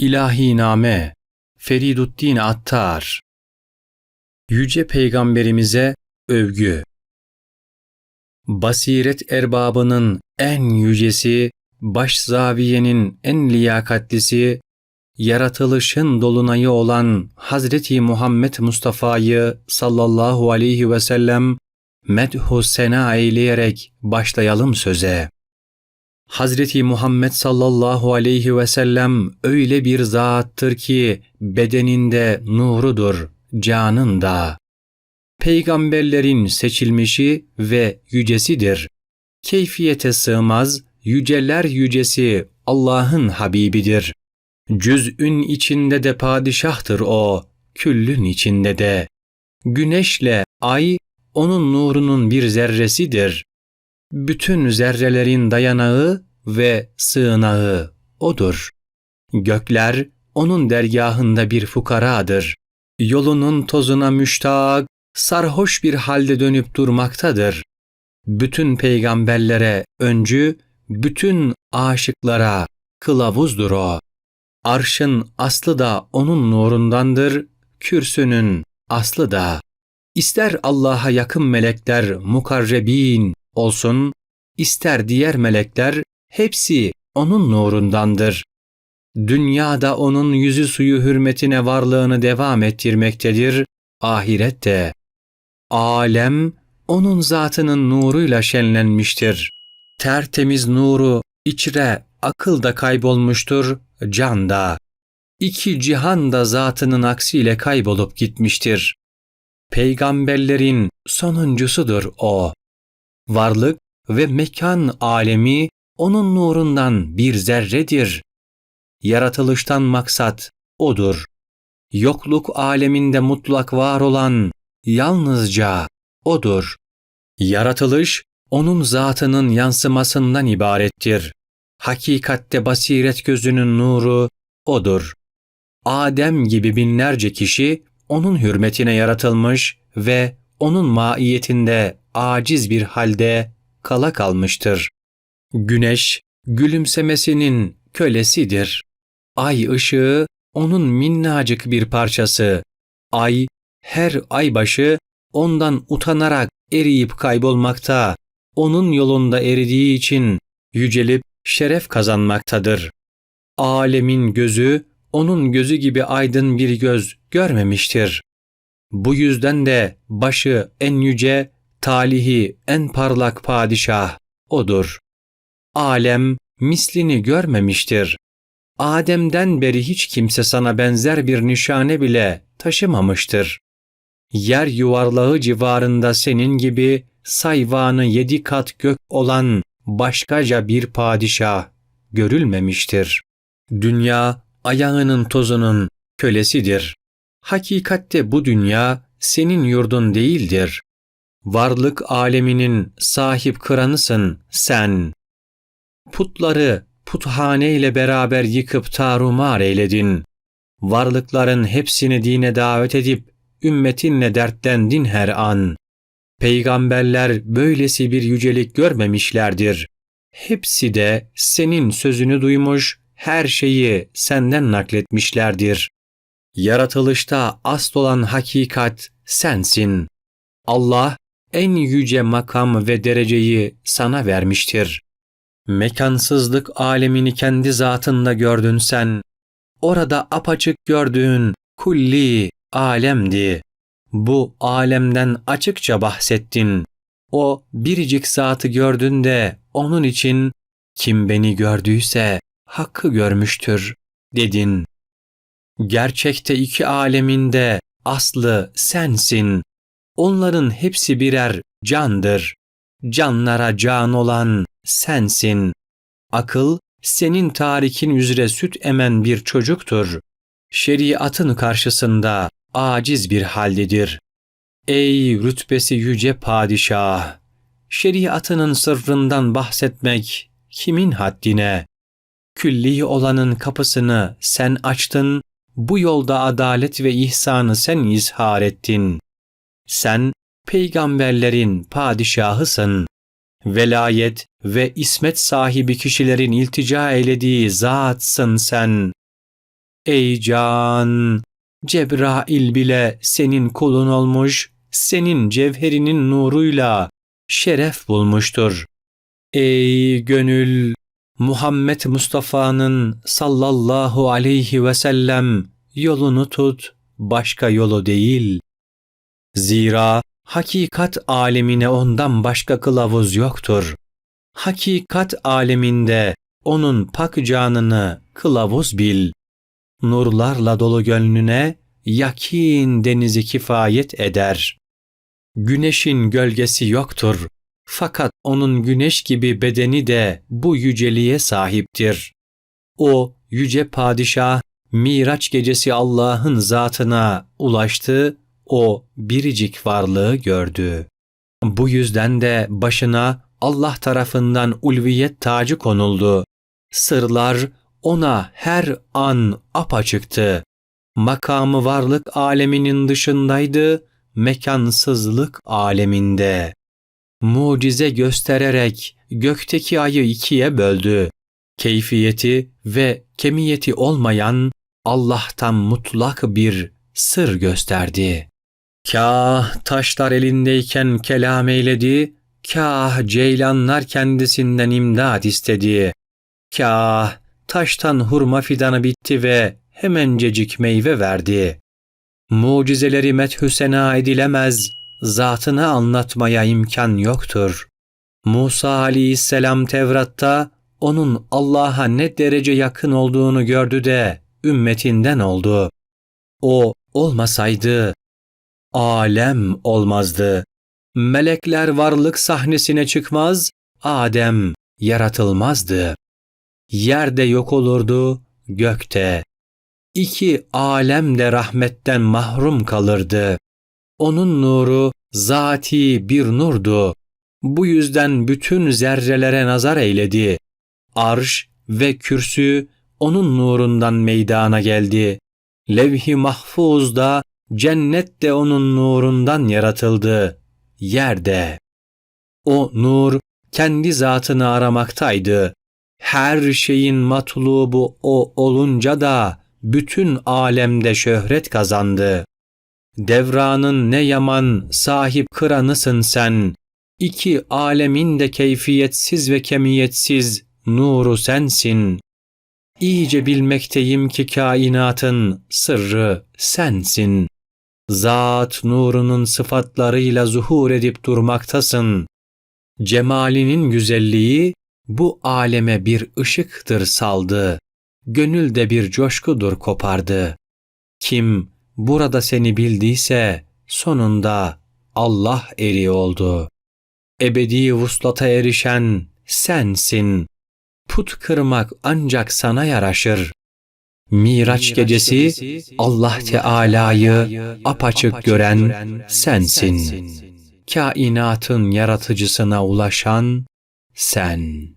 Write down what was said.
İlahi Name Feriduddin Attar Yüce Peygamberimize övgü Basiret erbabının en yücesi, baş zaviyenin en liyakatlisi, yaratılışın dolunayı olan Hazreti Muhammed Mustafa'yı sallallahu aleyhi ve sellem medhu sena eyleyerek başlayalım söze. Hazreti Muhammed sallallahu aleyhi ve sellem öyle bir zattır ki bedeninde nurudur, canında. Peygamberlerin seçilmişi ve yücesidir. Keyfiyete sığmaz, yüceler yücesi Allah'ın Habibidir. Cüz'ün içinde de padişahtır o, küllün içinde de. Güneşle ay onun nurunun bir zerresidir. Bütün zerrelerin dayanağı ve sığınağı odur. Gökler onun dergahında bir fukaradır. Yolunun tozuna müştak, sarhoş bir halde dönüp durmaktadır. Bütün peygamberlere öncü, bütün aşıklara kılavuzdur o. Arşın aslı da onun nurundandır, kürsünün aslı da. İster Allah'a yakın melekler mukarrebin olsun, ister diğer melekler hepsi onun nurundandır. Dünyada onun yüzü suyu hürmetine varlığını devam ettirmektedir, ahirette. Alem onun zatının nuruyla şenlenmiştir. Tertemiz nuru içre akılda kaybolmuştur, canda. İki cihan da zatının aksiyle kaybolup gitmiştir. Peygamberlerin sonuncusudur o. Varlık ve mekan alemi onun nurundan bir zerredir. Yaratılıştan maksat odur. Yokluk aleminde mutlak var olan yalnızca odur. Yaratılış onun zatının yansımasından ibarettir. Hakikatte basiret gözünün nuru odur. Adem gibi binlerce kişi onun hürmetine yaratılmış ve onun maiyetinde aciz bir halde kala kalmıştır. Güneş gülümsemesinin kölesidir. Ay ışığı onun minnacık bir parçası. Ay her ay başı ondan utanarak eriyip kaybolmakta, onun yolunda eridiği için yücelip şeref kazanmaktadır. Alemin gözü onun gözü gibi aydın bir göz görmemiştir. Bu yüzden de başı en yüce, talihi en parlak padişah odur. Alem mislini görmemiştir. Adem'den beri hiç kimse sana benzer bir nişane bile taşımamıştır. Yer yuvarlağı civarında senin gibi sayvanı yedi kat gök olan başkaca bir padişah görülmemiştir. Dünya ayağının tozunun kölesidir. Hakikatte bu dünya senin yurdun değildir. Varlık aleminin sahip kıranısın sen. Putları puthane ile beraber yıkıp tarumar eyledin. Varlıkların hepsini dine davet edip ümmetinle dertlendin her an. Peygamberler böylesi bir yücelik görmemişlerdir. Hepsi de senin sözünü duymuş, her şeyi senden nakletmişlerdir. Yaratılışta asıl olan hakikat sensin. Allah en yüce makam ve dereceyi sana vermiştir. Mekansızlık alemini kendi zatında gördün sen. Orada apaçık gördüğün kulli alemdi. Bu alemden açıkça bahsettin. O biricik zatı gördün de onun için kim beni gördüyse hakkı görmüştür dedin. Gerçekte iki aleminde aslı sensin. Onların hepsi birer candır. Canlara can olan sensin. Akıl senin tarikin üzere süt emen bir çocuktur. Şeriatın karşısında aciz bir haldedir. Ey rütbesi yüce padişah! Şeriatının sırrından bahsetmek kimin haddine? Külli olanın kapısını sen açtın, bu yolda adalet ve ihsanı sen izhar ettin. Sen peygamberlerin padişahısın. Velayet ve ismet sahibi kişilerin iltica eylediği zatsın sen. Ey can! Cebrail bile senin kulun olmuş, senin cevherinin nuruyla şeref bulmuştur. Ey gönül! Muhammed Mustafa'nın sallallahu aleyhi ve sellem yolunu tut, başka yolu değil. Zira hakikat alemine ondan başka kılavuz yoktur. Hakikat aleminde onun pak canını kılavuz bil. Nurlarla dolu gönlüne yakin denizi kifayet eder. Güneşin gölgesi yoktur. Fakat onun güneş gibi bedeni de bu yüceliğe sahiptir. O yüce padişah Miraç gecesi Allah'ın zatına ulaştı, o biricik varlığı gördü. Bu yüzden de başına Allah tarafından ulviyet tacı konuldu. Sırlar ona her an apaçıktı. Makamı varlık aleminin dışındaydı, mekansızlık aleminde. Mucize göstererek gökteki ayı ikiye böldü. Keyfiyeti ve kemiyeti olmayan Allah'tan mutlak bir sır gösterdi. Kah taşlar elindeyken kelam eyledi, kah ceylanlar kendisinden imdad istedi. Kah taştan hurma fidanı bitti ve hemencecik meyve verdi. Mucizeleri methü sena edilemez, zatını anlatmaya imkan yoktur. Musa aleyhisselam Tevrat'ta onun Allah'a ne derece yakın olduğunu gördü de ümmetinden oldu. O olmasaydı alem olmazdı. Melekler varlık sahnesine çıkmaz, Adem yaratılmazdı. Yerde yok olurdu, gökte. İki alem de rahmetten mahrum kalırdı. Onun nuru zati bir nurdu. Bu yüzden bütün zerrelere nazar eyledi. Arş ve kürsü onun nurundan meydana geldi. Levh-i mahfuzda cennet de onun nurundan yaratıldı. Yerde. O nur kendi zatını aramaktaydı. Her şeyin matlubu o olunca da bütün alemde şöhret kazandı. Devranın ne yaman sahip kıranısın sen. İki alemin de keyfiyetsiz ve kemiyetsiz nuru sensin. İyice bilmekteyim ki kainatın sırrı sensin. Zat nurunun sıfatlarıyla zuhur edip durmaktasın. Cemalinin güzelliği bu aleme bir ışıktır saldı. Gönülde bir coşkudur kopardı. Kim burada seni bildiyse sonunda Allah eri oldu. Ebedi vuslata erişen sensin. Put kırmak ancak sana yaraşır. Miraç gecesi Allah Teala'yı apaçık gören sensin. Kainatın yaratıcısına ulaşan sen.